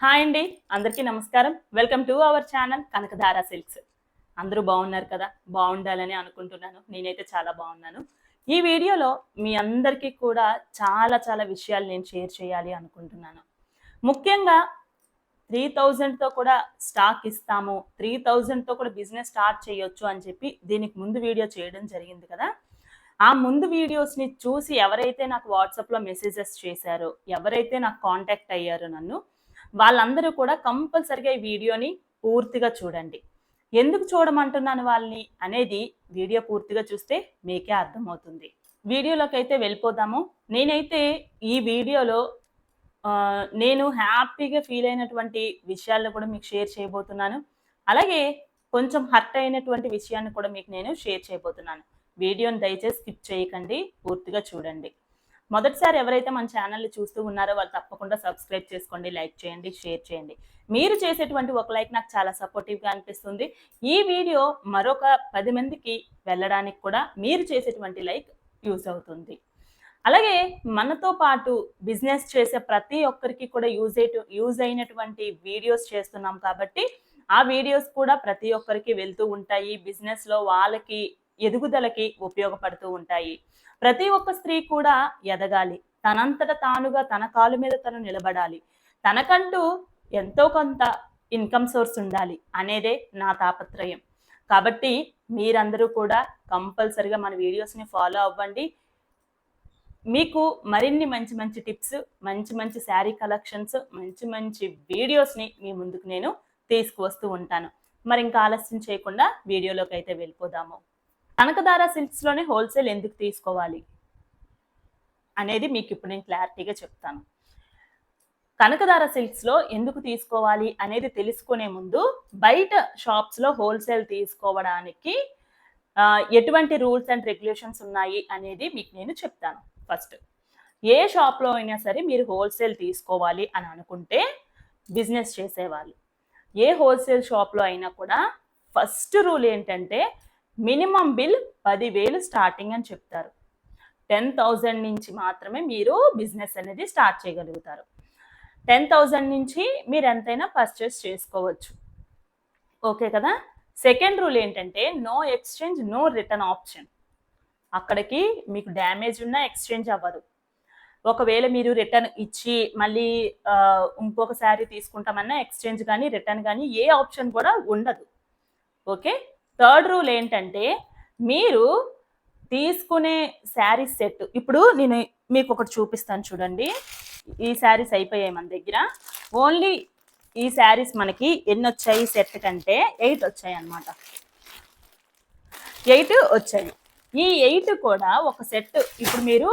Hi అండి అందరికీ నమస్కారం. Welcome to our channel Kanakadhara silks. అందరూ బాగున్నారు కదా? బాగుండాలని అనుకుంటున్నాను. నేనైతే చాలా బాగున్నాను. ఈ వీడియోలో మీ అందరికీ కూడా చాలా చాలా విషయాలు నేను షేర్ చేయాలి అనుకుంటున్నాను. ముఖ్యంగా త్రీ థౌజండ్తో కూడా స్టాక్ ఇస్తాము. త్రీ థౌజండ్తో కూడా బిజినెస్ స్టార్ట్ చేయొచ్చు అని చెప్పి దీనికి ముందు వీడియో చేయడం జరిగింది కదా? ఆ ముందు వీడియోస్ని చూసి ఎవరైతే నాకు వాట్సాప్లో మెసేజెస్ చేశారో ఎవరైతే నాకు కాంటాక్ట్ అయ్యారో నన్ను వాళ్ళందరూ కూడా కంపల్సరిగా ఈ వీడియోని పూర్తిగా చూడండి. ఎందుకు చూడమంటున్నాను వాళ్ళని? అనేది వీడియో పూర్తిగా చూస్తే మీకే అర్థమవుతుంది. వీడియోలోకి అయితే వెళ్ళిపోదాము. నేనైతే ఈ వీడియోలో నేను హ్యాపీగా ఫీల్ అయినటువంటి విషయాలను కూడా మీకు షేర్ చేయబోతున్నాను. అలాగే కొంచెం హర్ట్ అయినటువంటి విషయాన్ని కూడా మీకు నేను షేర్ చేయబోతున్నాను. వీడియోని దయచేసి స్కిప్ చేయకండి. పూర్తిగా చూడండి. మొదటిసారి ఎవరైతే మన ఛానల్ని చూస్తూ ఉన్నారో వాళ్ళు తప్పకుండా సబ్స్క్రైబ్ చేసుకోండి లైక్ చేయండి షేర్ చేయండి. మీరు చేసేటువంటి ఒక లైక్ నాకు చాలా సపోర్టివ్గా అనిపిస్తుంది. ఈ వీడియో మరొక పది మందికి వెళ్ళడానికి కూడా మీరు చేసేటువంటి లైక్ యూస్ అవుతుంది. అలాగే మనతో పాటు బిజినెస్ చేసే ప్రతి ఒక్కరికి కూడా యూజ్ అయ్యే యూజ్ అయినటువంటి వీడియోస్ చేస్తున్నాం కాబట్టి ఆ వీడియోస్ కూడా ప్రతి ఒక్కరికి వెళ్తూ ఉంటాయి. బిజినెస్లో వాళ్ళకి ఎదుగుదలకి ఉపయోగపడుతూ ఉంటాయి. ప్రతి ఒక్క స్త్రీ కూడా ఎదగాలి. తనంతట తానుగా తన కాలు మీద తను నిలబడాలి. తనకంటూ ఎంతో కొంత ఇన్కమ్ సోర్స్ ఉండాలి అనేదే నా తాపత్రయం. కాబట్టి మీరందరూ కూడా కంపల్సరిగా మన వీడియోస్ని ఫాలో అవ్వండి. మీకు మరిన్ని మంచి మంచి టిప్స్ మంచి మంచి శారీ కలెక్షన్స్ మంచి మంచి వీడియోస్ని మీ ముందుకు నేను తీసుకువస్తూ ఉంటాను. మరి ఇంకా ఆలస్యం చేయకుండా వీడియోలోకి అయితే వెళ్ళిపోదాము. కనకదార సిల్క్స్లోనే హోల్సేల్ ఎందుకు తీసుకోవాలి? అనేది మీకు ఇప్పుడు నేను క్లారిటీగా చెప్తాను. కనకదార సిల్క్స్లో ఎందుకు తీసుకోవాలి అనేది తెలుసుకునే ముందు బయట షాప్స్లో హోల్సేల్ తీసుకోవడానికి ఎటువంటి రూల్స్ అండ్ రెగ్యులేషన్స్ ఉన్నాయి అనేది మీకు నేను చెప్తాను ఫస్ట్ ఏ షాప్లో అయినా సరే మీరు హోల్సేల్ తీసుకోవాలి అని అనుకుంటే బిజినెస్ చేసేవాళ్ళు. ఏ హోల్సేల్ షాప్లో అయినా కూడా ఫస్ట్ రూల్ ఏంటంటే మినిమం బిల్ పదివేలు స్టార్టింగ్ అని చెప్తారు. టెన్ థౌజండ్ నుంచి మాత్రమే మీరు బిజినెస్ అనేది స్టార్ట్ చేయగలుగుతారు. టెన్ థౌజండ్ నుంచి మీరు ఎంతైనా పర్చేస్ చేసుకోవచ్చు. ఓకే కదా? సెకండ్ రూల్ ఏంటంటే no exchange no return option. అక్కడికి మీకు డ్యామేజ్ ఉన్నా ఎక్స్చేంజ్ అవ్వదు. ఒకవేళ మీరు రిటర్న్ ఇచ్చి మళ్ళీ ఇంకొకసారి తీసుకుంటామన్నా ఎక్స్చేంజ్ కానీ రిటర్న్ కానీ ఏ ఆప్షన్ కూడా ఉండదు. ఓకే? థర్డ్ రూల్ ఏంటంటే మీరు తీసుకునే శారీ సెట్ ఇప్పుడు నేను మీకు ఒకటి చూపిస్తాను చూడండి. ఈ శారీస్ అయిపోయాయి మన దగ్గర. ఓన్లీ ఈ శారీస్ మనకి ఎన్ని వచ్చాయి? సెట్ కంటే ఎయిట్ వచ్చాయి అన్నమాట. ఎయిట్ వచ్చాయి. ఈ ఎయిట్ కూడా ఒక సెట్ ఇప్పుడు మీరు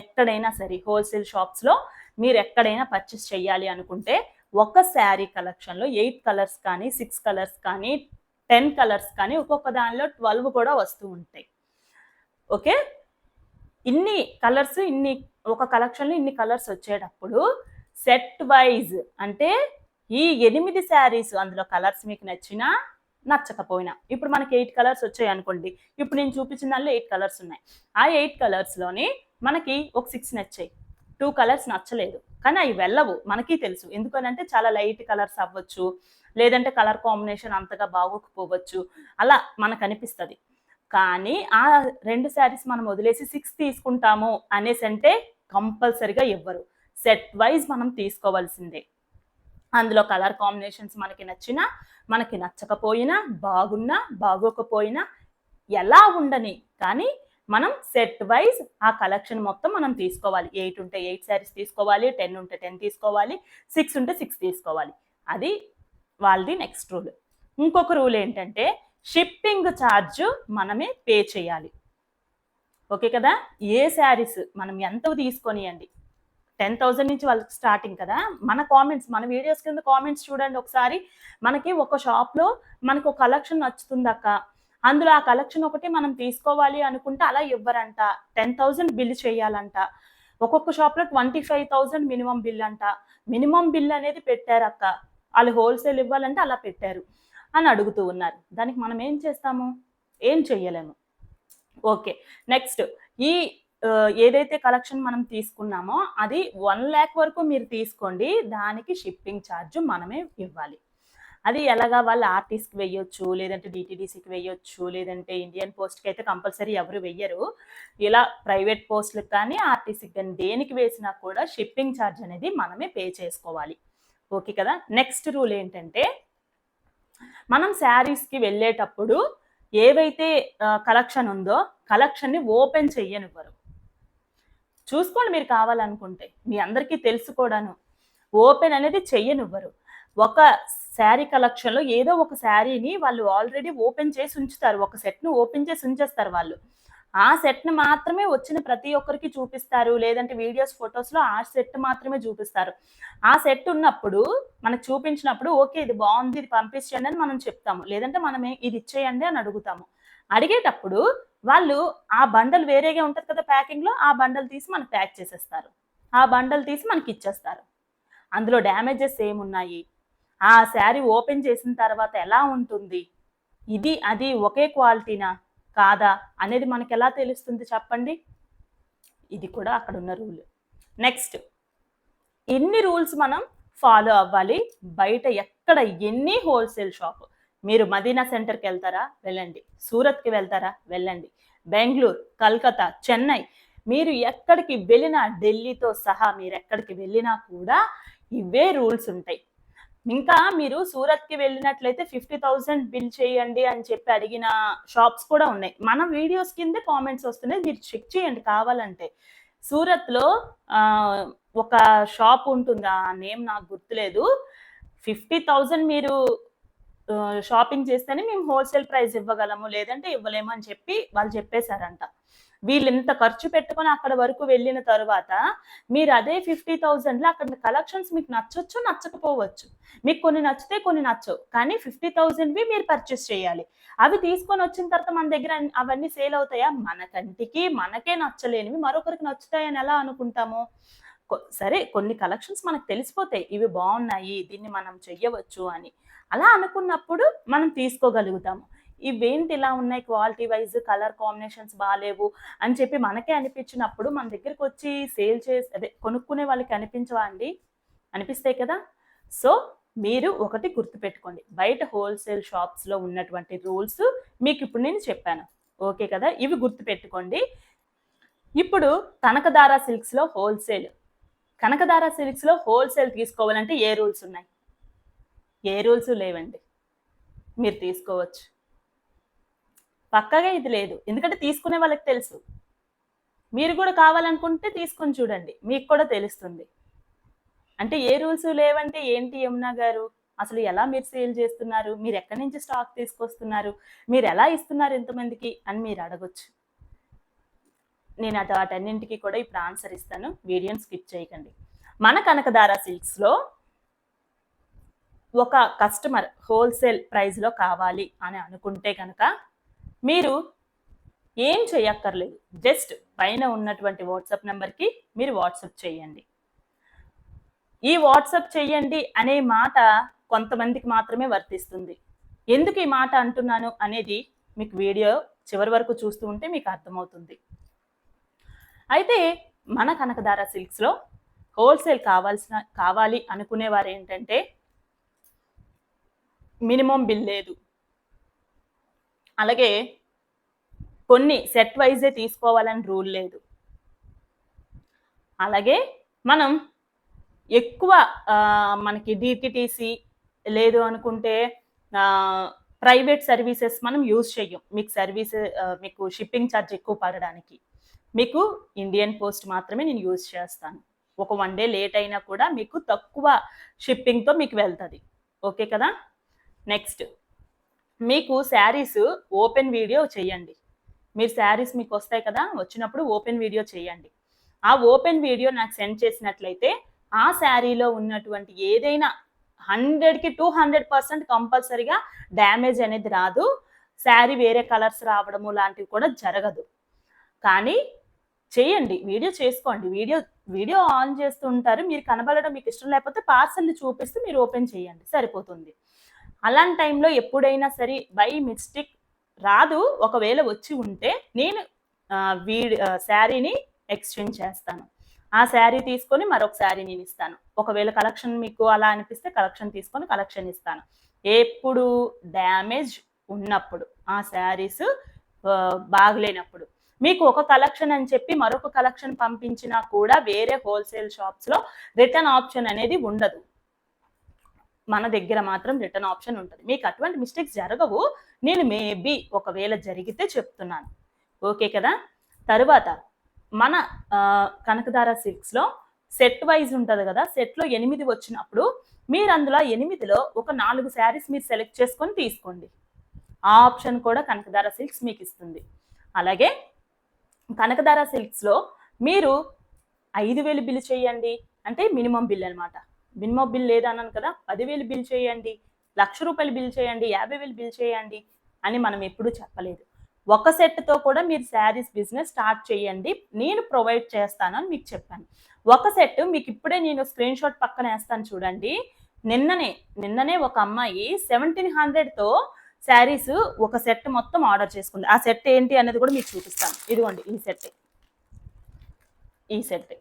ఎక్కడైనా సరే హోల్సేల్ షాప్స్లో మీరు ఎక్కడైనా పర్చేస్ చేయాలి అనుకుంటే ఒక శారీ కలెక్షన్లో ఎయిట్ కలర్స్ కానీ సిక్స్ కలర్స్ కానీ టెన్ కలర్స్ కానీ ఒక్కొక్క దానిలో ట్వెల్వ్ కూడా వస్తూ ఉంటాయి. ఓకే? ఇన్ని కలర్స్ ఇన్ని ఒక కలెక్షన్లో ఇన్ని కలర్స్ వచ్చేటప్పుడు సెట్ వైజ్ అంటే ఈ ఎనిమిది శారీస్ అందులో కలర్స్ మీకు నచ్చినా నచ్చకపోయినా ఇప్పుడు మనకి ఎయిట్ కలర్స్ వచ్చాయి అనుకోండి. ఇప్పుడు నేను చూపించిన దానిలో ఎయిట్ కలర్స్ ఉన్నాయి. ఆ ఎయిట్ కలర్స్లోని మనకి ఒక సిక్స్ నచ్చాయి. టూ కలర్స్ నచ్చలేదు. కానీ అవి వెళ్ళవు. మనకి తెలుసు. ఎందుకనంటే చాలా లైట్ కలర్స్ అవ్వచ్చు. లేదంటే కలర్ కాంబినేషన్ అంతగా బాగోకపోవచ్చు. అలా మనకు అనిపిస్తుంది. కానీ ఆ రెండు శారీస్ మనం వదిలేసి సిక్స్ తీసుకుంటాము అనేసి అంటే కంపల్సరిగా ఇవ్వరు సెట్ వైజ్ మనం తీసుకోవాల్సిందే. అందులో కలర్ కాంబినేషన్స్ మనకి నచ్చినా మనకి నచ్చకపోయినా బాగున్నా బాగోకపోయినా ఎలా ఉండని కానీ మనం సెట్ వైజ్ ఆ కలెక్షన్ మొత్తం మనం తీసుకోవాలి. ఎయిట్ ఉంటే ఎయిట్ శారీస్ తీసుకోవాలి టెన్ ఉంటే టెన్ తీసుకోవాలి సిక్స్ ఉంటే సిక్స్ తీసుకోవాలి. అది వాళ్ళది నెక్స్ట్ రూల్ ఇంకొక రూల్ ఏంటంటే షిప్పింగ్ ఛార్జ్ మనమే పే చేయాలి. ఓకే కదా? ఏ శారీస్ మనం ఎంత తీసుకొనియండి టెన్ థౌజండ్ నుంచి వాళ్ళకి స్టార్టింగ్ కదా? మన కామెంట్స్ మన వీడియోస్ కింద కామెంట్స్ చూడండి ఒకసారి. మనకి ఒక షాప్లో మనకు ఒక కలెక్షన్ నచ్చుతుందక్క అందులో ఆ కలెక్షన్ ఒకటి మనం తీసుకోవాలి అనుకుంటే అలా ఇవ్వరంట. టెన్ థౌజండ్ బిల్ చేయాలంట. ఒక్కొక్క షాప్లో twenty five thousand minimum bill అంట. మినిమం బిల్ అనేది పెట్టారక్క. వాళ్ళు హోల్సేల్ ఇవ్వాలంటే అలా పెట్టారు అని అడుగుతూ ఉన్నారు. దానికి మనం ఏం చేస్తాము? ఏం చెయ్యలేము. ఓకే. నెక్స్ట్ ఈ ఏదైతే కలెక్షన్ మనం తీసుకున్నామో అది వన్ ల్యాక్ వరకు మీరు తీసుకోండి. దానికి షిప్పింగ్ ఛార్జ్ మనమే ఇవ్వాలి. అది ఎలాగా వాళ్ళు ఆర్టీస్కి వెయ్యొచ్చు లేదంటే డిటీడీసీకి వెయ్యొచ్చు లేదంటే ఇండియన్ పోస్ట్కి అయితే కంపల్సరీ ఎవరు వెయ్యరు. ఇలా ప్రైవేట్ పోస్టులకు కానీ ఆర్టీసీకి కానీ దేనికి వేసినా కూడా షిప్పింగ్ ఛార్జ్ అనేది మనమే పే చేసుకోవాలి. ఓకే కదా? నెక్స్ట్ రూల్ ఏంటంటే మనం శారీస్కి వెళ్ళేటప్పుడు ఏవైతే కలెక్షన్ ఉందో కలెక్షన్ని ఓపెన్ చెయ్యనివ్వరు. చూసుకోండి మీరు కావాలనుకుంటే. మీ అందరికీ తెలుసుకోవడాను ఓపెన్ అనేది చెయ్యనివ్వరు. ఒక శారీ కలెక్షన్లో ఏదో ఒక శారీని వాళ్ళు ఆల్రెడీ ఓపెన్ చేసి ఉంచుతారు. ఒక సెట్ను ఓపెన్ చేసి ఉంచేస్తారు వాళ్ళు. ఆ సెట్ని మాత్రమే వచ్చిన ప్రతి ఒక్కరికి చూపిస్తారు. లేదంటే వీడియోస్ ఫొటోస్లో ఆ సెట్ మాత్రమే చూపిస్తారు. ఆ సెట్ ఉన్నప్పుడు మనకు చూపించినప్పుడు ఓకే ఇది బాగుంది ఇది పంపించండి అని మనం చెప్తాము. లేదంటే మనమే ఇది ఇచ్చేయండి అని అడుగుతాము. అడిగేటప్పుడు వాళ్ళు ఆ బండలు వేరేగా ఉంటుంది కదా ప్యాకింగ్లో ఆ బండలు తీసి మనకు ప్యాక్ చేసేస్తారు. ఆ బండలు తీసి మనకి ఇచ్చేస్తారు. అందులో డ్యామేజెస్ ఏమున్నాయి? ఆ శారీ ఓపెన్ చేసిన తర్వాత ఎలా ఉంటుంది? ఇది అది ఒకే క్వాలిటీనా? కాదా అనేది మనకి ఎలా తెలుస్తుంది చెప్పండి? ఇది కూడా అక్కడ ఉన్న రూల్. నెక్స్ట్ ఎన్ని రూల్స్ మనం ఫాలో అవ్వాలి? బయట ఎక్కడ ఎన్ని హోల్సేల్ షాప్? మీరు మదీనా సెంటర్కి వెళ్తారా? వెళ్ళండి. సూరత్కి వెళ్తారా? వెళ్ళండి. బెంగళూరు కల్కత్తా చెన్నై. మీరు ఎక్కడికి వెళ్ళినా ఢిల్లీతో సహా మీరు ఎక్కడికి వెళ్ళినా కూడా ఇవే రూల్స్ ఉంటాయి. ఇంకా మీరు సూరత్కి వెళ్ళినట్లయితే ఫిఫ్టీ థౌసండ్ బిల్ చేయండి అని చెప్పి అడిగిన షాప్స్ కూడా ఉన్నాయి. మన వీడియోస్ కింద కామెంట్స్ వస్తున్నాయి. మీరు చెక్ చేయండి. కావాలంటే సూరత్లో ఒక షాప్ ఉంటుంది? ఆ నేమ్ నాకు గుర్తులేదు. ఫిఫ్టీ థౌజండ్ మీరు షాపింగ్ చేస్తేనే మేము హోల్సేల్ ప్రైస్ ఇవ్వగలము. లేదంటే ఇవ్వలేము అని చెప్పి వాళ్ళు చెప్పేశారంట. వీళ్ళు ఇంత ఖర్చు పెట్టుకొని అక్కడ వరకు వెళ్ళిన తర్వాత మీరు అదే ఫిఫ్టీ థౌజండ్లో అక్కడ కలెక్షన్స్ మీకు నచ్చొచ్చు నచ్చకపోవచ్చు. మీకు కొన్ని నచ్చితే కొన్ని నచ్చవు. కానీ ఫిఫ్టీ థౌజండ్వి మీరు పర్చేస్ చేయాలి. అవి తీసుకొని వచ్చిన తర్వాత మన దగ్గర అవన్నీ సేల్ అవుతాయా? మన కంటికి మనకే నచ్చలేనివి మరొకరికి నచ్చుతాయని ఎలా అనుకుంటాము? సరే కొన్ని కలెక్షన్స్ మనకు తెలిసిపోతాయి. ఇవి బాగున్నాయి దీన్ని మనం చెయ్యవచ్చు అని. అలా అనుకున్నప్పుడు మనం తీసుకోగలుగుతాము. ఇవేంటి ఇలా ఉన్నాయి క్వాలిటీ వైజ్ కలర్ కాంబినేషన్స్ బాగాలేవు అని చెప్పి మనకే అనిపించినప్పుడు మన దగ్గరికి వచ్చి సేల్ చేసి అదే కొనుక్కునే వాళ్ళకి అనిపించవా అండి? అనిపిస్తాయి కదా? సో మీరు ఒకటి గుర్తుపెట్టుకోండి. బయట హోల్సేల్ షాప్స్లో ఉన్నటువంటి రూల్స్ మీకు ఇప్పుడు నేను చెప్పాను. ఓకే కదా? ఇవి గుర్తుపెట్టుకోండి. ఇప్పుడు కనకదార సిల్క్స్లో హోల్సేల్. కనకదార సిల్క్స్లో హోల్సేల్ తీసుకోవాలంటే ఏ రూల్స్ ఉన్నాయి? ఏ రూల్స్ లేవండి. మీరు తీసుకోవచ్చు. పక్కగా ఇది లేదు. ఎందుకంటే తీసుకునే వాళ్ళకి తెలుసు. మీరు కూడా కావాలనుకుంటే తీసుకొని చూడండి. మీకు కూడా తెలుస్తుంది. అంటే ఏ రూల్స్ లేవంటే ఏంటి యమునా గారు? అసలు ఎలా మీరు సేల్ చేస్తున్నారు? మీరు ఎక్కడి నుంచి స్టాక్ తీసుకొస్తున్నారు? మీరు ఎలా ఇస్తున్నారు ఎంతమందికి అని మీరు అడగొచ్చు. నేను అటు వాటన్నింటికి కూడా ఇప్పుడు ఆన్సర్ ఇస్తాను. వీడియోని స్కిప్ చేయకండి. మన కనకదార సిల్క్స్లో ఒక కస్టమర్ హోల్సేల్ ప్రైస్లో కావాలి అని అనుకుంటే కనుక మీరు ఏం చేయక్కర్లేదు. జస్ట్ పైన ఉన్నటువంటి వాట్సాప్ నెంబర్కి మీరు వాట్సాప్ చేయండి. ఈ వాట్సాప్ చేయండి అనే మాట కొంతమందికి మాత్రమే వర్తిస్తుంది. ఎందుకు ఈ మాట అంటున్నాను అనేది మీకు వీడియో చివరి వరకు చూస్తూ ఉంటే మీకు అర్థమవుతుంది. అయితే మన కనకదార సిల్క్స్లో హోల్సేల్ కావాల్సిన కావాలి అనుకునేవారు ఏంటంటే మినిమం బిల్ లేదు. అలాగే కొన్ని సెట్ వైజే తీసుకోవాలని రూల్ లేదు. అలాగే మనం ఎక్కువ మనకి డిటిటిసి లేదు అనుకుంటే ప్రైవేట్ సర్వీసెస్ మనం యూజ్ చెయ్యం. మీకు సర్వీస్ మీకు షిప్పింగ్ ఛార్జ్ ఎక్కువ పడడానికి. మీకు ఇండియన్ పోస్ట్ మాత్రమే నేను యూజ్ చేస్తాను. ఒక వన్ డే లేట్ అయినా కూడా మీకు తక్కువ షిప్పింగ్తో మీకు వెళ్తుంది. ఓకే కదా? నెక్స్ట్ మీకు శారీస్ ఓపెన్ వీడియో చేయండి. మీరు శారీస్ మీకు వస్తాయి కదా వచ్చినప్పుడు ఓపెన్ వీడియో చేయండి. ఆ ఓపెన్ వీడియో నాకు సెండ్ చేసినట్లయితే ఆ శారీలో ఉన్నటువంటి ఏదైనా హండ్రెడ్కి టూ హండ్రెడ్ పర్సెంట్ కంపల్సరీగా డ్యామేజ్ అనేది రాదు. శారీ వేరే కలర్స్ రావడము లాంటివి కూడా జరగదు. కానీ చేయండి వీడియో చేసుకోండి. వీడియో వీడియో ఆన్ చేస్తూ ఉంటారు. మీరు కనబడడం మీకు ఇష్టం లేకపోతే పార్సల్ని చూపిస్తే మీరు ఓపెన్ చేయండి. సరిపోతుంది. అలాంటి టైంలో ఎప్పుడైనా సరే బై మిస్టేక్ రాదు. ఒకవేళ వచ్చి ఉంటే నేను వీ శారీని ఎక్స్చేంజ్ చేస్తాను. ఆ శారీ తీసుకొని మరొక శారీ నేను ఇస్తాను. ఒకవేళ కలెక్షన్ మీకు అలా అనిపిస్తే కలెక్షన్ తీసుకొని కలెక్షన్ ఇస్తాను. ఎప్పుడు డ్యామేజ్ ఉన్నప్పుడు ఆ శారీస్ బాగలేనప్పుడు. మీకు ఒక కలెక్షన్ అని చెప్పి మరొక కలెక్షన్ పంపించినా కూడా వేరే హోల్సేల్ షాప్స్లో రిటర్న్ ఆప్షన్ అనేది ఉండదు. మన దగ్గర మాత్రం రిటర్న్ ఆప్షన్ ఉంటుంది. మీకు అటువంటి మిస్టేక్స్ జరగవు. నేను మేబీ ఒకవేళ జరిగితే చెప్తున్నాను. ఓకే కదా? తరువాత మన కనకదార సిల్క్స్లో సెట్ వైజ్ ఉంటుంది కదా? సెట్లో ఎనిమిది వచ్చినప్పుడు మీరు అందులో ఎనిమిదిలో ఒక నాలుగు శారీస్ మీరు సెలెక్ట్ చేసుకొని తీసుకోండి. ఆ ఆప్షన్ కూడా కనకదార సిల్క్స్ మీకు ఇస్తుంది. అలాగే కనకదార సిల్క్స్లో మీరు ఐదు వేలు బిల్లు చేయండి. అంటే మినిమం బిల్ అనమాట మినిమం బిల్ లేదన్నాను కదా పదివేలు బిల్ చేయండి లక్ష రూపాయలు బిల్ చేయండి యాభై వేలు బిల్ చేయండి అని మనం ఎప్పుడూ చెప్పలేదు. ఒక సెట్తో కూడా మీరు శారీస్ బిజినెస్ స్టార్ట్ చేయండి నేను ప్రొవైడ్ చేస్తానని మీకు చెప్పాను. ఒక సెట్ మీకు ఇప్పుడే నేను స్క్రీన్ షాట్ పక్కన వేస్తాను చూడండి. నిన్ననే నిన్ననే ఒక అమ్మాయి సెవెంటీన్ హండ్రెడ్తో శారీస్ ఒక సెట్ మొత్తం ఆర్డర్ చేసుకుంది. ఆ సెట్ ఏంటి అనేది కూడా మీకు చూపిస్తాను. ఇదిగోండి ఈ సెట్. ఈ సెట్.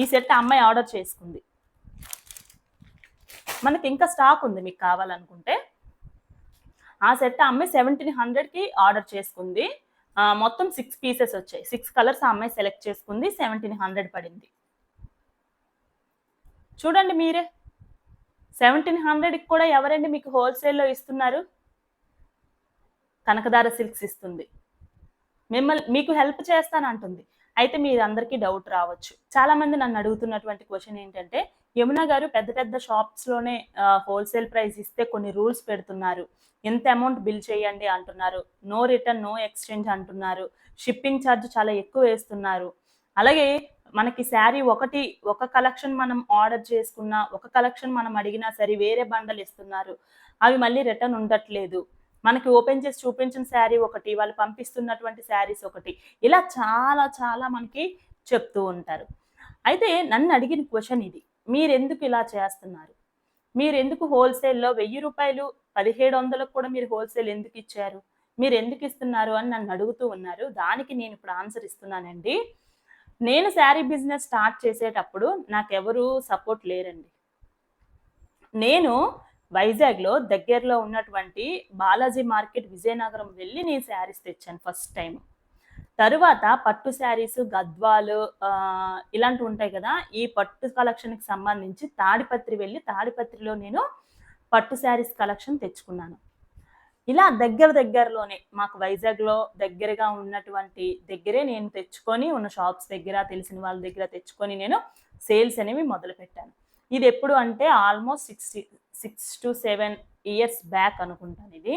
ఈ సెట్ అమ్మాయి ఆర్డర్ చేసుకుంది. మనకి ఇంకా స్టాక్ ఉంది మీకు కావాలనుకుంటే. ఆ సెట్ ఆ అమ్మాయి సెవెంటీన్ హండ్రెడ్కి ఆర్డర్ చేసుకుంది. మొత్తం సిక్స్ పీసెస్ వచ్చాయి. సిక్స్ కలర్స్ ఆ అమ్మాయి సెలెక్ట్ చేసుకుంది. సెవెంటీన్ హండ్రెడ్ పడింది. చూడండి మీరే. సెవెంటీన్ హండ్రెడ్కి కూడా ఎవరండి మీకు హోల్సేల్లో ఇస్తున్నారు? కనకదార సిల్క్స్ ఇస్తుంది. మిమ్మల్ని మీకు హెల్ప్ చేస్తానంటుంది. అయితే మీ అందరికీ డౌట్ రావచ్చు. చాలా మంది నన్ను అడుగుతున్నటువంటి క్వశ్చన్ ఏంటంటే యమున గారు పెద్ద పెద్ద షాప్స్లోనే హోల్సేల్ ప్రైస్ ఇస్తే కొన్ని రూల్స్ పెడుతున్నారు. ఎంత అమౌంట్ బిల్ చేయండి అంటున్నారు. నో రిటర్న్ నో ఎక్స్చేంజ్ అంటున్నారు. షిప్పింగ్ ఛార్జ్ చాలా ఎక్కువ వేస్తున్నారు. అలాగే మనకి శారీ ఒకటి ఒక కలెక్షన్ మనం ఆర్డర్ చేసుకున్నా ఒక కలెక్షన్ మనం అడిగినా సరే వేరే బండలు ఇస్తున్నారు. అవి మళ్ళీ రిటర్న్ ఉండట్లేదు. మనకి ఓపెన్ చేసి చూపించిన శారీ ఒకటి వాళ్ళు పంపిస్తున్నటువంటి శారీస్ ఒకటి. ఇలా చాలా చాలా మనకి చెప్తూ ఉంటారు. అయితే నన్ను అడిగిన క్వశ్చన్ ఇది. మీరెందుకు ఇలా చేస్తున్నారు? మీరు ఎందుకు హోల్సేల్లో వెయ్యి రూపాయలు పదిహేడు వందలకు కూడా మీరు హోల్సేల్ ఎందుకు ఇచ్చారు? మీరు ఎందుకు ఇస్తున్నారు అని నన్ను అడుగుతూ ఉన్నారు. దానికి నేను ఇప్పుడు ఆన్సర్ ఇస్తున్నానండి. నేను శారీ బిజినెస్ స్టార్ట్ చేసేటప్పుడు నాకెవరు సపోర్ట్ లేరండి. నేను వైజాగ్లో దగ్గరలో ఉన్నటువంటి బాలాజీ మార్కెట్ విజయనగరం వెళ్ళి నేను శారీస్ తెచ్చాను ఫస్ట్ టైం. తరువాత పట్టు శారీస్ గద్వాలు ఇలాంటివి ఉంటాయి కదా ఈ పట్టు కలెక్షన్కి సంబంధించి తాడిపత్రి వెళ్ళి తాడిపత్రిలో నేను పట్టు శారీస్ కలెక్షన్ తెచ్చుకున్నాను. ఇలా దగ్గర దగ్గరలోనే మాకు వైజాగ్లో దగ్గరగా ఉన్నటువంటి దగ్గరే నేను తెచ్చుకొని ఉన్న షాప్స్ దగ్గర తెలిసిన వాళ్ళ దగ్గర తెచ్చుకొని నేను సేల్స్ అనేవి మొదలుపెట్టాను. ఇది ఎప్పుడు అంటే almost sixty six to seven years back అనుకుంటాను ఇది.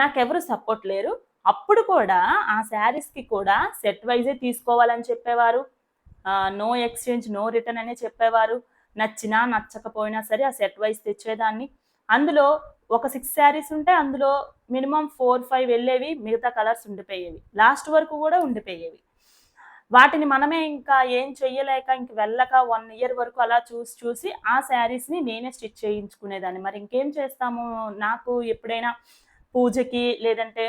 నాకెవరు సపోర్ట్ లేరు. అప్పుడు కూడా ఆ శారీస్కి కూడా సెట్ వైజే తీసుకోవాలని చెప్పేవారు. నో ఎక్స్చేంజ్ నో రిటర్న్ అనే చెప్పేవారు. నచ్చినా నచ్చకపోయినా సరే ఆ సెట్ వైజ్ తెచ్చేదాన్ని. అందులో ఒక సిక్స్ శారీస్ ఉంటే అందులో మినిమం ఫోర్ ఫైవ్ వెళ్ళేవి మిగతా కలర్స్ ఉండిపోయేవి. లాస్ట్ వరకు కూడా ఉండిపోయేవి. వాటిని మనమే ఇంకా ఏం చెయ్యలేక ఇంక వెళ్ళక వన్ ఇయర్ వరకు అలా చూసి చూసి ఆ శారీస్ని నేనే స్టిచ్ చేయించుకునేదాన్ని. మరి ఇంకేం చేస్తాము? నాకు ఎప్పుడైనా పూజకి లేదంటే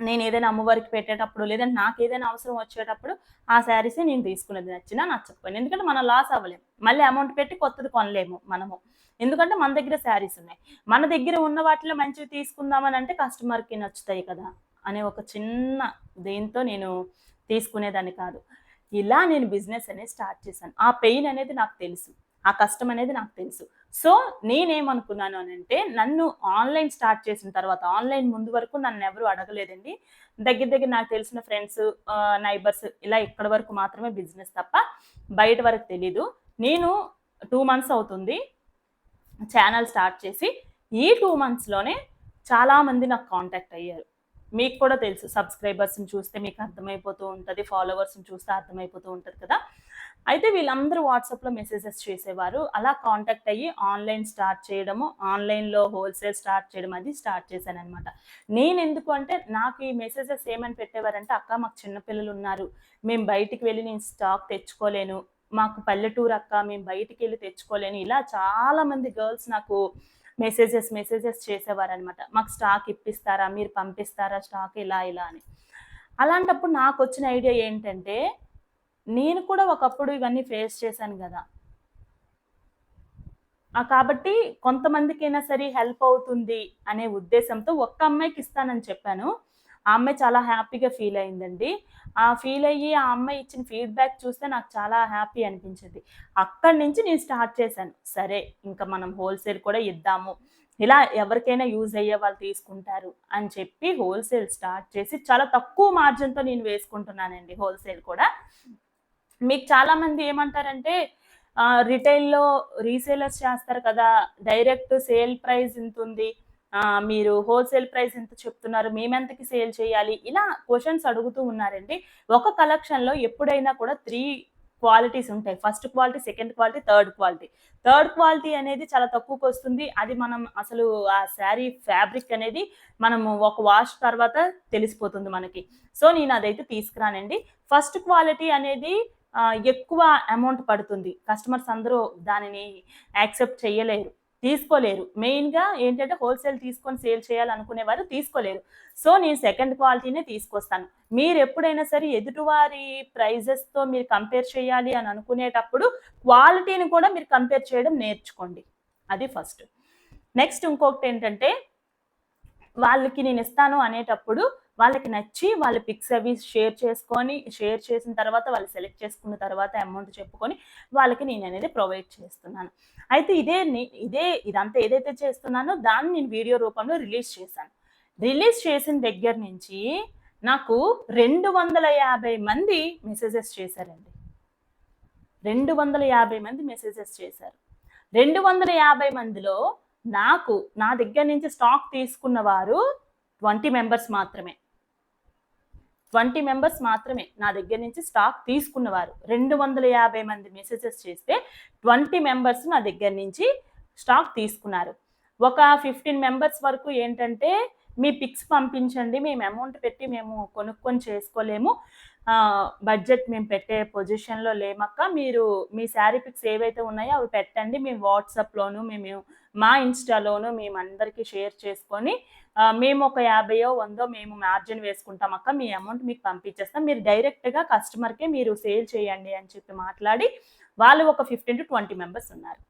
నేను ఏదైనా అమ్మవారికి పెట్టేటప్పుడు లేదంటే నాకు ఏదైనా అవసరం వచ్చేటప్పుడు ఆ శారీస్ నేను తీసుకునేది నచ్చినా నచ్చకపోయినా. ఎందుకంటే మనం లాస్ అవ్వలేము మళ్ళీ అమౌంట్ పెట్టి కొత్తది కొనలేము మనము. ఎందుకంటే మన దగ్గర శారీస్ ఉన్నాయి. మన దగ్గర ఉన్న వాటిలో మంచివి తీసుకుందామని అంటే కస్టమర్కి నచ్చుతాయి కదా అనే ఒక చిన్న దేంతో నేను తీసుకునేదాన్ని కాదు. ఇలా నేను బిజినెస్ అనేది స్టార్ట్ చేశాను. ఆ పెయిన్ అనేది నాకు తెలుసు. ఆ కష్టం అనేది నాకు తెలుసు. సో నేనేమనుకున్నాను అని అంటే నన్ను ఆన్లైన్ స్టార్ట్ చేసిన తర్వాత ఆన్లైన్ ముందు వరకు నన్ను ఎవరు అడగలేదండి. దగ్గర దగ్గర నాకు తెలిసిన ఫ్రెండ్స్ నైబర్స్ ఇలా ఇక్కడ వరకు మాత్రమే బిజినెస్ తప్ప బయట వరకు తెలీదు. నేను టూ మంత్స్ అవుతుంది. ఛానల్ స్టార్ట్ చేసి ఈ టూ మంత్స్లోనే చాలామంది నాకు కాంటాక్ట్ అయ్యారు. మీకు కూడా తెలుసు సబ్స్క్రైబర్స్ని చూస్తే మీకు అర్థమైపోతూ ఉంటుంది ఫాలోవర్స్ని చూస్తే అర్థమైపోతూ ఉంటుంది కదా. అయితే వీళ్ళందరూ వాట్సాప్లో మెసేజెస్ చేసేవారు. అలా కాంటాక్ట్ అయ్యి ఆన్లైన్ స్టార్ట్ చేయడము ఆన్లైన్లో హోల్సేల్ స్టార్ట్ చేయడం అది స్టార్ట్ చేశాను అనమాట నేను ఎందుకు అంటే నాకు ఈ మెసేజెస్ ఏమని పెట్టేవారంటే అక్క మాకు చిన్నపిల్లలు ఉన్నారు. మేము బయటికి వెళ్ళి నేను స్టాక్ తెచ్చుకోలేను. మాకు పల్లెటూరు అక్క మేము బయటికి వెళ్ళి తెచ్చుకోలేను. ఇలా చాలామంది గర్ల్స్ నాకు మెసేజెస్ మెసేజెస్ చేసేవారనమాట మాకు స్టాక్ ఇప్పిస్తారా? మీరు పంపిస్తారా? స్టాక్ ఇలా ఇలా అని. అలాంటప్పుడు నాకు వచ్చిన ఐడియా ఏంటంటే నేను కూడా ఒకప్పుడు ఇవన్నీ ఫేస్ చేశాను కదా. కాబట్టి కొంతమందికైనా సరే హెల్ప్ అవుతుంది అనే ఉద్దేశంతో ఒక్క అమ్మాయికి ఇస్తానని చెప్పాను. ఆ అమ్మాయి చాలా హ్యాపీగా ఫీల్ అయిందండి. ఆ ఫీల్ అయ్యి ఆ అమ్మాయి ఇచ్చిన ఫీడ్బ్యాక్ చూస్తే నాకు చాలా హ్యాపీ అనిపించింది. అక్కడి నుంచి నేను స్టార్ట్ చేశాను. సరే ఇంకా మనం హోల్సేల్ కూడా ఇద్దాము. ఇలా ఎవరికైనా యూజ్ అయ్యే వాళ్ళు తీసుకుంటారు అని చెప్పి హోల్సేల్ స్టార్ట్ చేసి చాలా తక్కువ మార్జిన్తో నేను వేసుకుంటున్నానండి హోల్సేల్ కూడా. మీకు చాలామంది ఏమంటారంటే రిటైల్లో రీసేలర్స్ చేస్తారు కదా డైరెక్ట్ సేల్ ప్రైస్ ఇంత ఉంది మీరు హోల్సేల్ ప్రైస్ ఎంత చెప్తున్నారు? మేమెంతకి సేల్ చేయాలి? ఇలా క్వశ్చన్స్ అడుగుతూ ఉన్నారండి. ఒక కలెక్షన్లో ఎప్పుడైనా కూడా త్రీ క్వాలిటీస్ ఉంటాయి. First quality second quality third quality. Third quality అనేది చాలా తక్కువకి వస్తుంది. అది మనం అసలు ఆ శారీ ఫ్యాబ్రిక్ అనేది మనము ఒక వాష్ తర్వాత తెలిసిపోతుంది మనకి. సో నేను అదైతే తీసుకురానండి. ఫస్ట్ క్వాలిటీ అనేది ఎక్కువ అమౌంట్ పడుతుంది. కస్టమర్స్ అందరూ దానిని యాక్సెప్ట్ చేయలేరు. తీసుకోలేరు. మెయిన్గా ఏంటంటే హోల్సేల్ తీసుకొని సేల్ చేయాలనుకునేవారు తీసుకోలేరు. సో నేను సెకండ్ క్వాలిటీనే తీసుకొస్తాను. మీరు ఎప్పుడైనా సరే ఎదుటివారి ప్రైజెస్తో మీరు కంపేర్ చేయాలి అని అనుకునేటప్పుడు క్వాలిటీని కూడా మీరు కంపేర్ చేయడం నేర్చుకోండి. అది ఫస్ట్ నెక్స్ట్ ఇంకొకటి ఏంటంటే వాళ్ళకి నేను ఇస్తాను అనేటప్పుడు వాళ్ళకి నచ్చి వాళ్ళ పిక్స్ అవి షేర్ చేసుకొని షేర్ చేసిన తర్వాత వాళ్ళు సెలెక్ట్ చేసుకున్న తర్వాత అమౌంట్ చెప్పుకొని వాళ్ళకి నేను అనేది ప్రొవైడ్ చేస్తున్నాను. అయితే ఇదే ఇదే ఇదంతా ఏదైతే చేస్తున్నానో దాన్ని నేను వీడియో రూపంలో రిలీజ్ చేశాను. రిలీజ్ చేసిన దగ్గర నుంచి నాకు రెండు వందల యాభై మంది మెసేజెస్ చేశారండి. రెండు వందల యాభై మంది మెసేజెస్ చేశారు. రెండు వందల యాభై మందిలో నాకు నా దగ్గర నుంచి స్టాక్ తీసుకున్న వారు ట్వంటీ మెంబర్స్ మాత్రమే. ట్వంటీ మెంబర్స్ మాత్రమే నా దగ్గర నుంచి స్టాక్ తీసుకున్నవారు. రెండు వందల యాభై మంది మెసేజెస్ చేస్తే ట్వంటీ మెంబర్స్ నా దగ్గర నుంచి స్టాక్ తీసుకున్నారు. ఒక ఫిఫ్టీన్ మెంబర్స్ వరకు ఏంటంటే మీ పిక్స్ పంపించండి మేము అమౌంట్ పెట్టి మేము కొనుక్కొని చేసుకోలేము. బడ్జెట్ మేము పెట్టే పొజిషన్లో లేమక్క. మీరు మీ శారీ పిక్స్ ఏవైతే ఉన్నాయో అవి పెట్టండి. మేము వాట్సాప్లోను మేము మా ఇన్స్టాలోనూ మేము అందరికీ షేర్ చేసుకొని మేము ఒక యాభైయో వందో మేము మార్జిన్ వేసుకుంటాం అక్క. మీ అమౌంట్ మీకు పంపించేస్తాం. మీరు డైరెక్ట్గా కస్టమర్కే మీరు సేల్ చేయండి అని చెప్పి మాట్లాడి వాళ్ళు ఒక ఫిఫ్టీన్ టు ట్వంటీ మెంబర్స్ ఉన్నారు.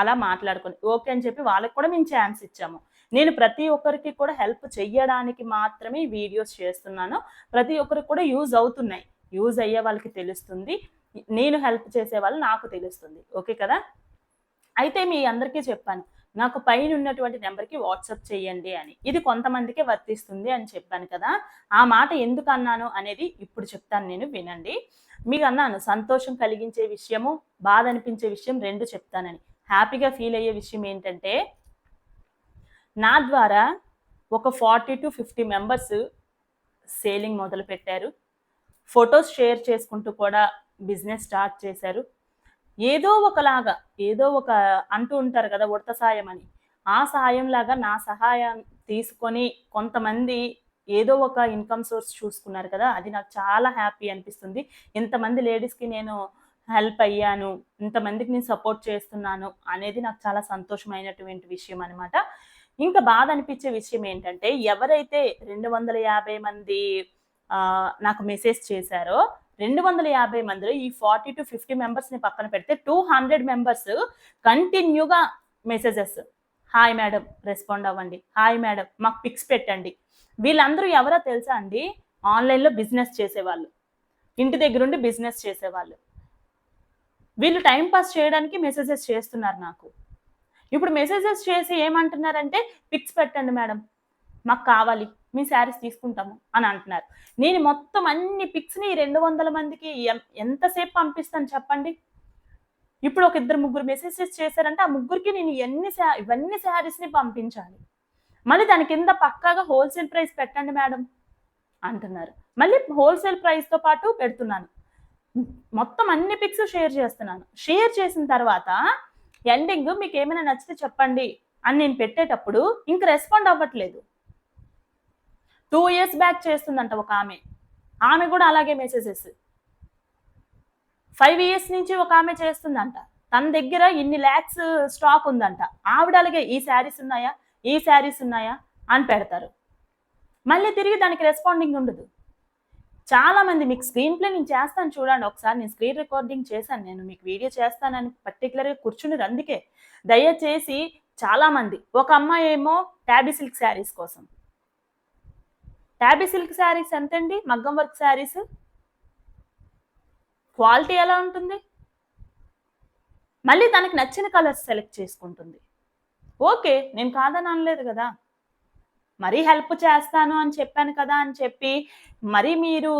అలా మాట్లాడుకొని ఓకే అని చెప్పి వాళ్ళకి కూడా మేము ఛాన్స్ ఇచ్చాము. నేను ప్రతి ఒక్కరికి కూడా హెల్ప్ చేయడానికి మాత్రమే వీడియోస్ చేస్తున్నాను. ప్రతి ఒక్కరికి కూడా యూజ్ అవుతున్నాయి. యూజ్ అయ్యే వాళ్ళకి తెలుస్తుంది. నేను హెల్ప్ చేసే వాళ్ళు నాకు తెలుస్తుంది. ఓకే కదా? అయితే మీ అందరికీ చెప్పాను. నాకు పైన ఉన్నటువంటి నెంబర్కి వాట్సాప్ చేయండి అని. ఇది కొంతమందికే వర్తిస్తుంది అని చెప్పాను కదా. ఆ మాట ఎందుకు అన్నాను అనేది ఇప్పుడు చెప్తాను నేను వినండి. మీకు అన్నాను సంతోషం కలిగించే విషయము బాధ అనిపించే విషయం రెండు చెప్తానని. హ్యాపీగా ఫీల్ అయ్యే విషయం ఏంటంటే నా ద్వారా ఒక forty to fifty members selling మొదలు పెట్టారు ఫొటోస్ షేర్ చేసుకుంటూ కూడా బిజినెస్ స్టార్ట్ చేశారు. ఏదో ఒకలాగా ఏదో ఒక అంటూ ఉంటారు కదా ఉడత సాయం అని. ఆ సాయం లాగా నా సహాయం తీసుకొని కొంతమంది ఏదో ఒక ఇన్కమ్ సోర్స్ చూసుకున్నారు కదా అది నాకు చాలా హ్యాపీ అనిపిస్తుంది. ఇంతమంది లేడీస్కి నేను హెల్ప్ అయ్యాను ఇంతమందికి నేను సపోర్ట్ చేస్తున్నాను అనేది నాకు చాలా సంతోషమైనటువంటి విషయం అనమాట ఇంకా బాధ అనిపించే విషయం ఏంటంటే ఎవరైతే రెండు వందల యాభై మంది నాకు మెసేజ్ చేశారో రెండు వందల యాభై మందిలో ఈ ఫార్టీ టు ఫిఫ్టీ మెంబర్స్ని పక్కన పెడితే టూ హండ్రెడ్ మెంబర్స్ కంటిన్యూగా మెసేజెస్. హాయ్ మేడం రెస్పాండ్ అవ్వండి. హాయ్ మేడం మాకు పిక్స్ పెట్టండి. వీళ్ళందరూ ఎవరో తెలుసా అండి? ఆన్లైన్లో బిజినెస్ చేసేవాళ్ళు. ఇంటి దగ్గరుండి బిజినెస్ చేసేవాళ్ళు. వీళ్ళు టైం పాస్ చేయడానికి మెసేజెస్ చేస్తున్నారు నాకు. ఇప్పుడు మెసేజెస్ చేసి ఏమంటున్నారంటే పిక్స్ పెట్టండి మేడం మాకు కావాలి. మీ శారీస్ తీసుకుంటాము అని అంటున్నారు. నేను మొత్తం అన్ని పిక్స్ని రెండు వందల మందికి ఎంతసేపు పంపిస్తాను చెప్పండి? ఇప్పుడు ఒక ఇద్దరు ముగ్గురు మెసేజెస్ చేశారంటే ఆ ముగ్గురికి నేను ఎన్ని శా ఇవన్నీ శారీస్ని పంపించాలి. మళ్ళీ దాని కింద పక్కాగా హోల్సేల్ ప్రైస్ పెట్టండి మేడం అంటున్నారు. మళ్ళీ హోల్సేల్ ప్రైస్తో పాటు పెడుతున్నాను. మొత్తం అన్ని పిక్స్ షేర్ చేస్తున్నాను. షేర్ చేసిన తర్వాత ఎండింగ్ మీకు ఏమైనా నచ్చితే చెప్పండి అని నేను పెట్టేటప్పుడు ఇంక రెస్పాండ్ అవ్వట్లేదు. టూ ఇయర్స్ బ్యాక్ చేస్తుందంట ఒక ఆమె. ఆమె కూడా అలాగే మెసేజెస్ ఫైవ్ ఇయర్స్ నుంచి ఒక ఆమె చేస్తుందంట. తన దగ్గర ఇన్ని ల్యాక్స్ స్టాక్ ఉందంట. ఆవిడ అలాగే ఈ శారీస్ ఉన్నాయా? ఈ శారీస్ ఉన్నాయా? అని పెడతారు. మళ్ళీ తిరిగి దానికి రెస్పాండింగ్ ఉండదు. చాలా మంది మీకు స్క్రీన్ ప్లే నేను చేస్తాను చూడండి. ఒకసారి నేను స్క్రీన్ రికార్డింగ్ చేశాను. నేను మీకు వీడియో చేస్తానని పర్టికులర్గా కూర్చుని అందుకే దయచేసి చాలా మంది. ఒక అమ్మాయి ఏమో ట్యాబీ సిల్క్ శారీస్ కోసం. ట్యాబీ సిల్క్ శారీస్ ఎంతండి? మగ్గం వర్క్ శారీస్ క్వాలిటీ ఎలా ఉంటుంది? మళ్ళీ తనకి నచ్చిన కలర్స్ సెలెక్ట్ చేసుకుంటుంది. ఓకే నేను కాదని అనలేదు కదా. మరీ హెల్ప్ చేస్తాను అని చెప్పాను కదా అని చెప్పి మరి మీరు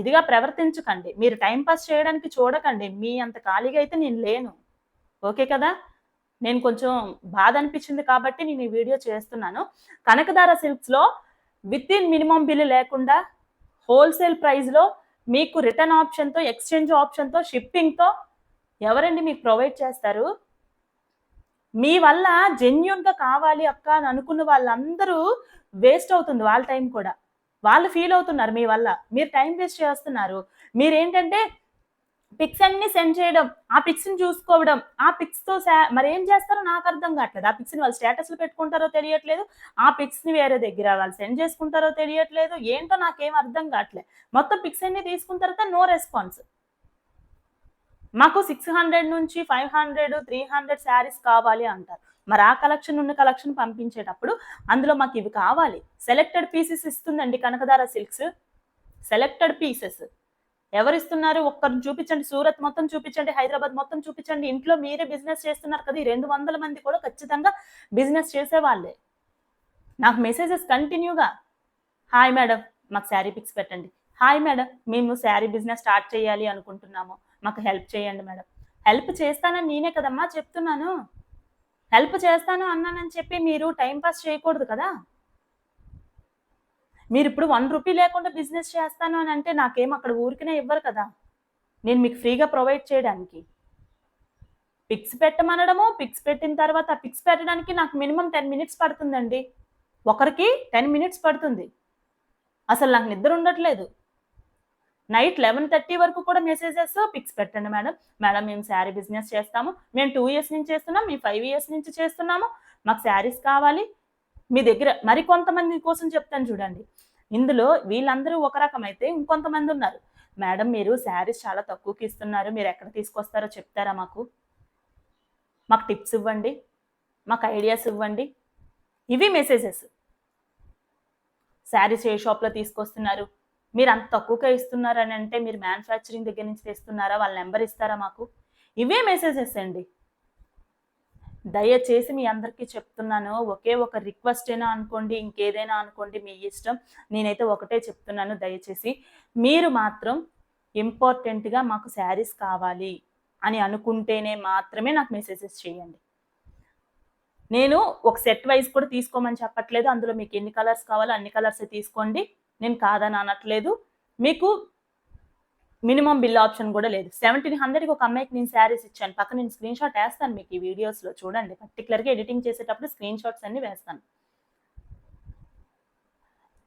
ఇదిగా ప్రవర్తించకండి. మీరు టైం పాస్ చేయడానికి చూడకండి. మీ అంత ఖాళీగా అయితే నేను లేను. ఓకే కదా? నేను కొంచెం బాధ అనిపించింది కాబట్టి నేను ఈ వీడియో చేస్తున్నాను. కనకదార సిల్క్స్లో విత్ ఇన్ మినిమం బిల్లు లేకుండా హోల్సేల్ ప్రైస్లో మీకు రిటర్న్ ఆప్షన్తో ఎక్స్చేంజ్ ఆప్షన్తో షిప్పింగ్తో ఎవరండి మీకు ప్రొవైడ్ చేస్తారు? మీ వల్ల జెన్యున్గా కావాలి అక్క అని అనుకున్న వాళ్ళందరూ వేస్ట్ అవుతుంది వాళ్ళ టైం కూడా. వాళ్ళు ఫీల్ అవుతున్నారు మీ వల్ల. మీరు టైం వేస్ట్ చేస్తున్నారు. మీరేంటంటే పిక్స్ అన్ని సెండ్ చేయడం ఆ పిక్స్ని చూసుకోవడం ఆ పిక్స్తో మరి ఏం చేస్తారో నాకు అర్థం కావట్లేదు. ఆ పిక్స్ని వాళ్ళు స్టేటస్లు పెట్టుకుంటారో తెలియట్లేదు. ఆ పిక్స్ని వేరే దగ్గర వాళ్ళు సెండ్ చేసుకుంటారో తెలియట్లేదు. ఏంటో నాకేం అర్థం కావట్లేదు. మొత్తం పిక్స్ అన్ని తీసుకున్న తర్వాత నో రెస్పాన్స్. మాకు సిక్స్ హండ్రెడ్ నుంచి five hundred three hundred saris కావాలి అంటారు. మరి ఆ కలెక్షన్ ఉన్న కలెక్షన్ పంపించేటప్పుడు అందులో మాకు ఇవి కావాలి. సెలెక్టెడ్ పీసెస్ ఇస్తుందండి కనకదార సిల్క్స్. Selected pieces. ఎవరిస్తున్నారు? ఒక్కరిని చూపించండి. సూరత్ మొత్తం చూపించండి. హైదరాబాద్ మొత్తం చూపించండి. ఇంట్లో మీరే బిజినెస్ చేస్తున్నారు కదా. ఈ రెండు వందల మంది కూడా ఖచ్చితంగా బిజినెస్ చేసే వాళ్ళే నాకు మెసేజెస్ కంటిన్యూగా. హాయ్ మేడం మాకు శారీ పిక్స్ పెట్టండి. హాయ్ మేడం మేము శారీ బిజినెస్ స్టార్ట్ చేయాలి అనుకుంటున్నాము. మాకు హెల్ప్ చేయండి మేడం. హెల్ప్ చేస్తానని నేనే కదమ్మా చెప్తున్నాను. హెల్ప్ చేస్తాను అన్నానని చెప్పి మీరు టైం పాస్ చేయకూడదు కదా. మీరు ఇప్పుడు వన్ రూపీ లేకుండా బిజినెస్ చేస్తాను అని అంటే నాకేం అక్కడ ఊరికనే ఇవ్వరు కదా. నేను మీకు ఫ్రీగా ప్రొవైడ్ చేయడానికి. పిక్స్ పెట్టమనడము పిక్స్ పెట్టిన తర్వాత పిక్స్ పెట్టడానికి నాకు మినిమం టెన్ మినిట్స్ పడుతుందండి. ఒకరికి టెన్ మినిట్స్ పడుతుంది. అసలు నాకు నిద్ర ఉండట్లేదు. నైట్ లెవెన్ థర్టీ వరకు కూడా మెసేజెస్ పిక్స్ పెట్టండి మేడం. మేడం మేము శారీ బిజినెస్ చేస్తాము. మేము టూ ఇయర్స్ నుంచి చేస్తున్నాం మేము ఫైవ్ ఇయర్స్ నుంచి చేస్తున్నాము. మాకు శారీస్ కావాలి. మీ దగ్గర మరి కొంతమంది కోసం చెప్తాను చూడండి. ఇందులో వీళ్ళందరూ ఒక రకం అయితే ఇంకొంతమంది ఉన్నారు. మేడం మీరు శారీస్ చాలా తక్కువకి ఇస్తున్నారు. మీరు ఎక్కడ తీసుకొస్తారో చెప్తారా మాకు? మాకు టిప్స్ ఇవ్వండి. మాకు ఐడియాస్ ఇవ్వండి. ఇవి మెసేజెస్. శారీస్ ఏ షాప్లో తీసుకొస్తున్నారు? మీరు అంత తక్కువగా ఇస్తున్నారని అంటే మీరు మ్యానుఫ్యాక్చరింగ్ దగ్గర నుంచి తెస్తున్నారా? వాళ్ళ నెంబర్ ఇస్తారా మాకు? ఇవే మెసేజెస్ అండి. దయచేసి మీ అందరికీ చెప్తున్నాను. ఒకే ఒక రిక్వెస్ట్ అయినా అనుకోండి ఇంకేదైనా అనుకోండి మీ ఇష్టం. నేనైతే ఒకటే చెప్తున్నాను దయచేసి. మీరు మాత్రం ఇంపార్టెంట్గా మాకు శారీస్ కావాలి అని అనుకుంటేనే మాత్రమే నాకు మెసేజెస్ చేయండి. నేను ఒక సెట్ వైజ్ కూడా తీసుకోమని చెప్పట్లేదు. అందులో మీకు ఎన్ని కలర్స్ కావాలో అన్ని కలర్స్ తీసుకోండి. నేను కాదని అనట్లేదు. మీకు మినిమం బిల్ ఆప్షన్ కూడా లేదు. సెవెంటీన్ హండ్రెడ్కి ఒక అమ్మాయికి నేను శారీస్ ఇచ్చాను. పక్కన నేను స్క్రీన్ షాట్ వేస్తాను మీకు ఈ వీడియోస్లో చూడండి. పర్టికులర్గా ఎడిటింగ్ చేసేటప్పుడు స్క్రీన్ షాట్స్ అన్ని వేస్తాను.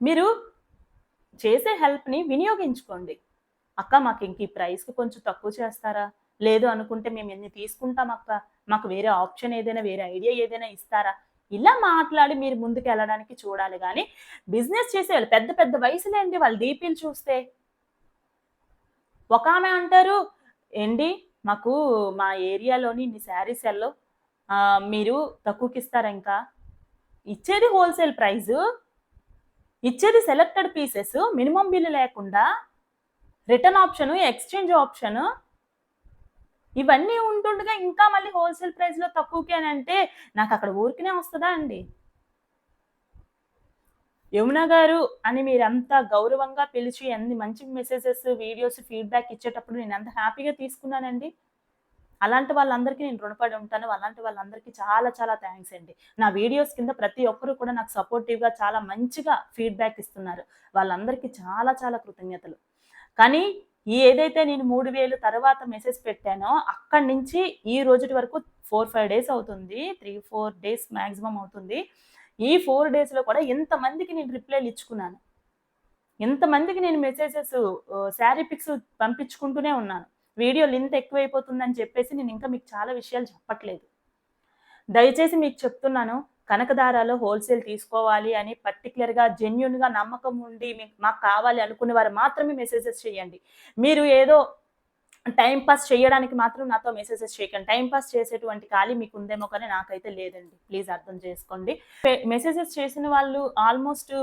మీరు చేసే హెల్ప్ని వినియోగించుకోండి. అక్క మాకు ఇంక ఈ ప్రైస్కి కొంచెం తక్కువ చేస్తారా? లేదు అనుకుంటే మేము ఎన్ని తీసుకుంటాం అక్క? మాకు వేరే ఆప్షన్ ఏదైనా వేరే ఐడియా ఏదైనా ఇస్తారా? ఇలా మాట్లాడి మీరు ముందుకు వెళ్ళడానికి చూడాలి. కానీ బిజినెస్ చేసే వాళ్ళు పెద్ద పెద్ద వయసులేండి వాళ్ళు డీపీలు చూస్తే. ఒక ఆమె అంటారు ఏంటి మాకు మా ఏరియాలోని ఇన్ని శారీస్ ఎల్లో మీరు తక్కువకి ఇస్తారా ఇంకా? ఇచ్చేది హోల్సేల్ ప్రైజు ఇచ్చేది సెలెక్టెడ్ పీసెస్ మినిమం బిల్లు లేకుండా రిటర్న్ ఆప్షను ఎక్స్చేంజ్ ఆప్షను ఇవన్నీ ఉంటుండగా ఇంకా మళ్ళీ హోల్సేల్ ప్రైస్లో తక్కువకి అని అంటే నాకు అక్కడ ఊరికనే వస్తుందా అండి? యమున గారు అని మీరంతా గౌరవంగా పిలిచి అన్ని మంచి మెసేజెస్ వీడియోస్ ఫీడ్బ్యాక్ ఇచ్చేటప్పుడు నేను ఎంత హ్యాపీగా తీసుకున్నానండి. అలాంటి వాళ్ళందరికీ నేను రుణపడి ఉంటాను. అలాంటి వాళ్ళందరికీ చాలా చాలా థ్యాంక్స్ అండి. నా వీడియోస్ కింద ప్రతి ఒక్కరు కూడా నాకు సపోర్టివ్గా చాలా మంచిగా ఫీడ్బ్యాక్ ఇస్తున్నారు. వాళ్ళందరికీ చాలా చాలా కృతజ్ఞతలు. కానీ ఈ ఏదైతే నేను మూడు వేలు తర్వాత మెసేజ్ పెట్టానో అక్కడి నుంచి ఈ రోజుటి వరకు ఫోర్ ఫైవ్ డేస్ అవుతుంది. త్రీ ఫోర్ డేస్ మ్యాక్సిమం అవుతుంది. ఈ ఫోర్ డేస్లో కూడా ఎంతమందికి నేను రిప్లైలు ఇచ్చుకున్నాను. ఎంతమందికి నేను మెసేజెస్ శారీ పిక్స్ పంపించుకుంటూనే ఉన్నాను. వీడియో లింత్ ఎక్కువైపోతుందని చెప్పేసి నేను ఇంకా మీకు చాలా విషయాలు చెప్పట్లేదు. దయచేసి మీకు చెప్తున్నాను కనకదారాలో హోల్సేల్ తీసుకోవాలి అని పర్టికులర్గా జెన్యున్గా నమ్మకం ఉండి మీకు మాకు కావాలి అనుకునే వారు మాత్రమే మెసేజెస్ చేయండి. మీరు ఏదో టైం పాస్ చేయడానికి మాత్రం నాతో మెసేజెస్ చేయకండి. టైం పాస్ చేసేటువంటి ఖాళీ మీకు ఉందేమో కానీ నాకైతే లేదండి. ప్లీజ్ అర్థం చేసుకోండి. మెసేజెస్ చేసిన వాళ్ళు ఆల్మోస్ట్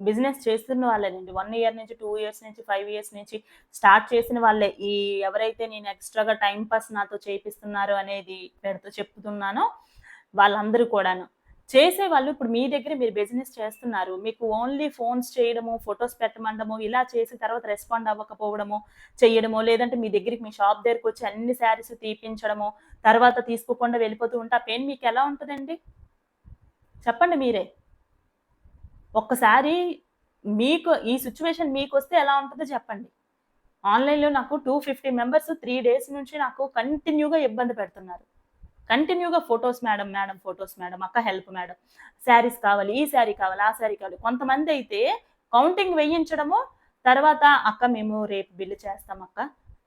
బిజినెస్ చేస్తున్న వాళ్ళేనండి. వన్ ఇయర్ నుంచి టూ ఇయర్స్ నుంచి ఫైవ్ ఇయర్స్ నుంచి స్టార్ట్ చేసిన వాళ్ళే. ఈ ఎవరైతే నేను ఎక్స్ట్రాగా టైం పాస్ నాతో చేపిస్తున్నారు అనేది పెడుతూ చెప్తున్నానో వాళ్ళందరూ కూడాను. చేసే వాళ్ళు ఇప్పుడు మీ దగ్గర మీరు బిజినెస్ చేస్తున్నారు. మీకు ఓన్లీ ఫోన్స్ చేయడము ఫొటోస్ పెట్టమండము ఇలా చేసి తర్వాత రెస్పాండ్ అవ్వకపోవడము చేయడము లేదంటే మీ దగ్గరికి మీ షాప్ దగ్గరికి వచ్చి అన్ని శారీస్ తీపించడము తర్వాత తీసుకోకుండా వెళ్ళిపోతూ ఉంటే ఆ పెయిన్ మీకు ఎలా ఉంటుందండి? చెప్పండి మీరే. ఒక్కసారి మీకు ఈ సిచ్యువేషన్ మీకు వస్తే ఎలా ఉంటుందో చెప్పండి. ఆన్లైన్లో నాకు two fifty members three days నుంచి నాకు కంటిన్యూగా ఇబ్బంది పెడుతున్నారు. కంటిన్యూగా photos madam madam photos madam అక్క హెల్ప్ మేడం శారీస్ కావాలి ఈ శారీ కావాలి ఆ శారీ కావాలి. కొంతమంది అయితే కౌంటింగ్ వేయించడము తర్వాత అక్క మేము రేపు బిల్లు చేస్తాం అక్క.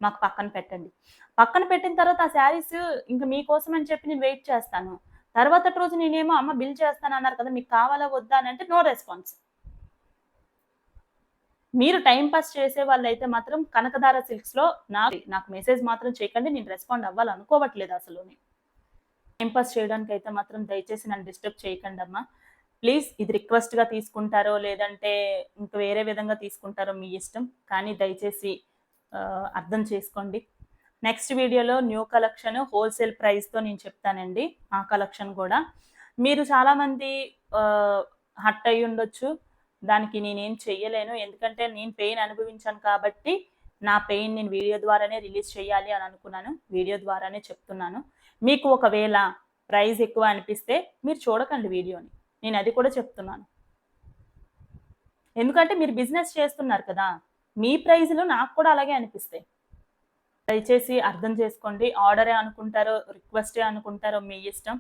మాకు పక్కన పెట్టండి. పక్కన పెట్టిన తర్వాత ఆ శారీస్ ఇంకా మీకోసం అని చెప్పి నేను వెయిట్ చేస్తాను. తర్వాత రోజు నేనేమో అమ్మ బిల్ చేస్తాను అన్నారు కదా మీకు కావాలా వద్దా అని అంటే నో రెస్పాన్స్ మీరు టైం పాస్ చేసే వాళ్ళైతే మాత్రం కనకదార సిల్క్స్లో నా నాకు మెసేజ్ మాత్రం చేయకండి నేను రెస్పాండ్ అవ్వాలనుకోవట్లేదు అసలు నేను పాస్ చేయడానికి అయితే మాత్రం దయచేసి నన్ను డిస్టర్బ్ చేయకండి అమ్మా ప్లీజ్ ఇది రిక్వెస్ట్గా తీసుకుంటారో లేదంటే ఇంక వేరే విధంగా తీసుకుంటారో మీ ఇష్టం. కానీ దయచేసి అర్థం చేసుకోండి. నెక్స్ట్ వీడియోలో న్యూ కలెక్షన్ హోల్సేల్ ప్రైస్తో నేను చెప్తానండి. ఆ కలెక్షన్ కూడా. మీరు చాలామంది హట్ అయి ఉండొచ్చు. దానికి నేనేం చెయ్యలేను. ఎందుకంటే నేను పెయిన్ అనుభవించాను కాబట్టి నా పెయిన్ నేను వీడియో ద్వారానే రిలీజ్ చేయాలి అని అనుకున్నాను. వీడియో ద్వారానే చెప్తున్నాను. మీకు ఒకవేళ ప్రైజ్ ఎక్కువ అనిపిస్తే మీరు చూడకండి వీడియోని. నేను అది కూడా చెప్తున్నాను. ఎందుకంటే మీరు బిజినెస్ చేస్తున్నారు కదా మీ ప్రైజ్లు నాకు కూడా అలాగే అనిపిస్తాయి. దయచేసి అర్థం చేసుకోండి. ఆర్డరే అనుకుంటారో రిక్వెస్టే అనుకుంటారో మీ ఇష్టం.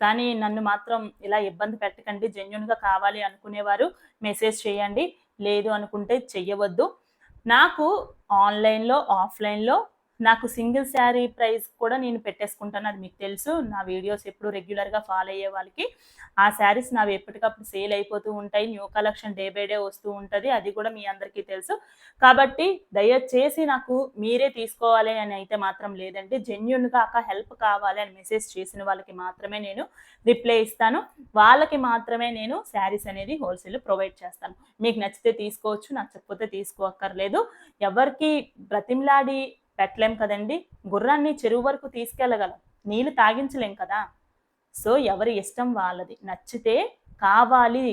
కానీ నన్ను మాత్రం ఇలా ఇబ్బంది పెట్టకండి. జెన్యున్గా కావాలి అనుకునేవారు మెసేజ్ చేయండి. లేదు అనుకుంటే చెయ్యవద్దు. నాకు ఆన్లైన్లో ఆఫ్లైన్లో నాకు సింగిల్ శారీ ప్రైస్ కూడా నేను పెట్టేసుకుంటాను అది మీకు తెలుసు. నా వీడియోస్ ఎప్పుడు రెగ్యులర్గా ఫాలో అయ్యే వాళ్ళకి. ఆ శారీస్ నావి ఎప్పటికప్పుడు సేల్ అయిపోతూ ఉంటాయి. New collection day by day వస్తూ ఉంటుంది. అది కూడా మీ అందరికీ తెలుసు. కాబట్టి దయచేసి నాకు మీరే తీసుకోవాలి అని అయితే మాత్రం లేదండి. జెన్యున్గా అక్క హెల్ప్ కావాలి అని మెసేజ్ చేసిన వాళ్ళకి మాత్రమే నేను రిప్లై ఇస్తాను. వాళ్ళకి మాత్రమే నేను శారీస్ అనేది హోల్సేల్ ప్రొవైడ్ చేస్తాను. మీకు నచ్చితే తీసుకోవచ్చు నచ్చకపోతే తీసుకోక్కర్లేదు ఎవరికి బ్రతిమ్లాడి పెట్టలేం కదండి. గుర్రాన్ని చెరువు వరకు తీసుకెళ్ళగలం నీళ్ళు తాగించలేం కదా. సో ఎవరి ఇష్టం వాళ్ళది. నచ్చితే కావాలి.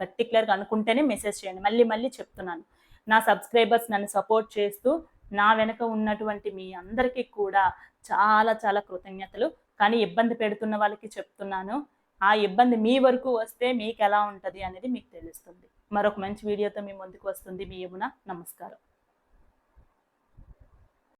పర్టికులర్గా అనుకుంటేనే మెసేజ్ చేయండి. మళ్ళీ మళ్ళీ చెప్తున్నాను. నా సబ్స్క్రైబర్స్ నన్ను సపోర్ట్ చేస్తూ నా వెనక ఉన్నటువంటి మీ అందరికీ కూడా చాలా చాలా కృతజ్ఞతలు. కానీ ఇబ్బంది పెడుతున్న వాళ్ళకి చెప్తున్నాను. ఆ ఇబ్బంది మీ వరకు వస్తే మీకు ఎలా ఉంటుంది అనేది మీకు తెలుస్తుంది. మరొక మంచి వీడియోతో మీ ముందుకు వస్తుంది. మీ యమున నమస్కారం.